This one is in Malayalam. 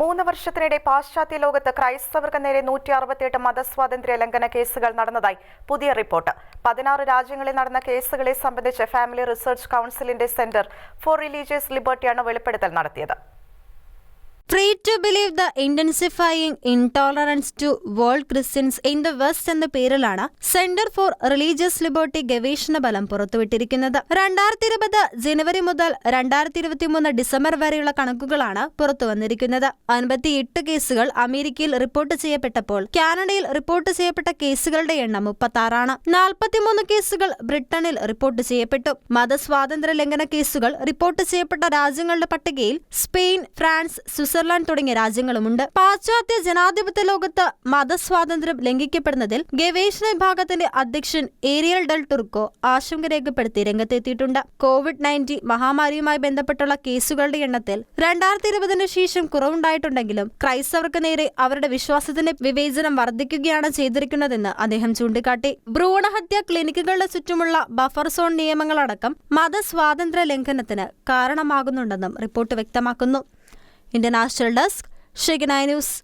മൂന്ന് വർഷത്തിനിടെ പാശ്ചാത്യ ലോകത്ത് ക്രൈസ്തവർക്ക് നേരെ നൂറ്റി അറുപത്തിയെട്ട് മതസ്വാതന്ത്ര്യ ലംഘന കേസുകൾ നടന്നതായി പുതിയ റിപ്പോർട്ട്. പതിനാറ് രാജ്യങ്ങളിൽ നടന്ന കേസുകളെ സംബന്ധിച്ച് ഫാമിലി റിസർച്ച് കൗൺസിലിന്റെ സെന്റർ ഫോർ റിലീജിയസ് ലിബർട്ടിയാണ് വെളിപ്പെടുത്തൽ നടത്തിയത്. Free to believe the intensifying intolerance to world Christians in the west എന്ന പേരിലാണ് സെന്റർ ഫോർ റിലീജിയസ് ലിബർട്ടി ഗവേഷണ ഫലം പുറത്തുവിട്ടിരിക്കുന്നത്. രണ്ടായിരത്തി ഇരുപത് ജനുവരി മുതൽ രണ്ടായിരത്തി ഇരുപത്തിമൂന്ന് ഡിസംബർ വരെയുള്ള കണക്കുകളാണ് പുറത്തു പുറത്തുവന്നിരിക്കുന്നത്. അൻപത്തിയെട്ട് കേസുകൾ അമേരിക്കയിൽ റിപ്പോർട്ട് ചെയ്യപ്പെട്ടപ്പോൾ കാനഡയിൽ റിപ്പോർട്ട് ചെയ്യപ്പെട്ട കേസുകളുടെ എണ്ണം മുപ്പത്താറാണ്. നാൽപ്പത്തിമൂന്ന് കേസുകൾ ബ്രിട്ടനിൽ റിപ്പോർട്ട് ചെയ്യപ്പെട്ടു. മതസ്വാതന്ത്ര്യ ലംഘന കേസുകൾ റിപ്പോർട്ട് ചെയ്യപ്പെട്ട രാജ്യങ്ങളുടെ പട്ടികയിൽ സ്പെയിൻ ഫ്രാൻസ് സ്വിറ്റ്സർലാൻഡ് തുടങ്ങിയ രാജ്യങ്ങളുമുണ്ട്. പാശ്ചാത്യ ജനാധിപത്യ ലോകത്ത് മതസ്വാതന്ത്ര്യം ലംഘിക്കപ്പെടുന്നതിൽ ഗവേഷണ വിഭാഗത്തിന്റെ അധ്യക്ഷൻ ഏരിയൽ ഡൽ ടുർക്കോ ആശങ്ക രേഖപ്പെടുത്തി രംഗത്തെത്തിയിട്ടുണ്ട്. കോവിഡ് നയന്റീൻ മഹാമാരിയുമായി ബന്ധപ്പെട്ടുള്ള കേസുകളുടെ എണ്ണത്തിൽ രണ്ടായിരത്തി ഇരുപതിന് ശേഷം കുറവുണ്ടായിട്ടുണ്ടെങ്കിലും ക്രൈസ്തവർക്ക് നേരെ അവരുടെ വിശ്വാസത്തിന്റെ വിവേചനം വർദ്ധിക്കുകയാണ് ചെയ്തിരിക്കുന്നതെന്ന് അദ്ദേഹം ചൂണ്ടിക്കാട്ടി. ഭ്രൂണഹത്യ ക്ലിനിക്കുകളുടെ ചുറ്റുമുള്ള ബഫർ സോൺ നിയമങ്ങളടക്കം മതസ്വാതന്ത്ര്യ ലംഘനത്തിന് കാരണമാകുന്നുണ്ടെന്നും റിപ്പോർട്ട് വ്യക്തമാക്കുന്നു. International desk Shekinah news.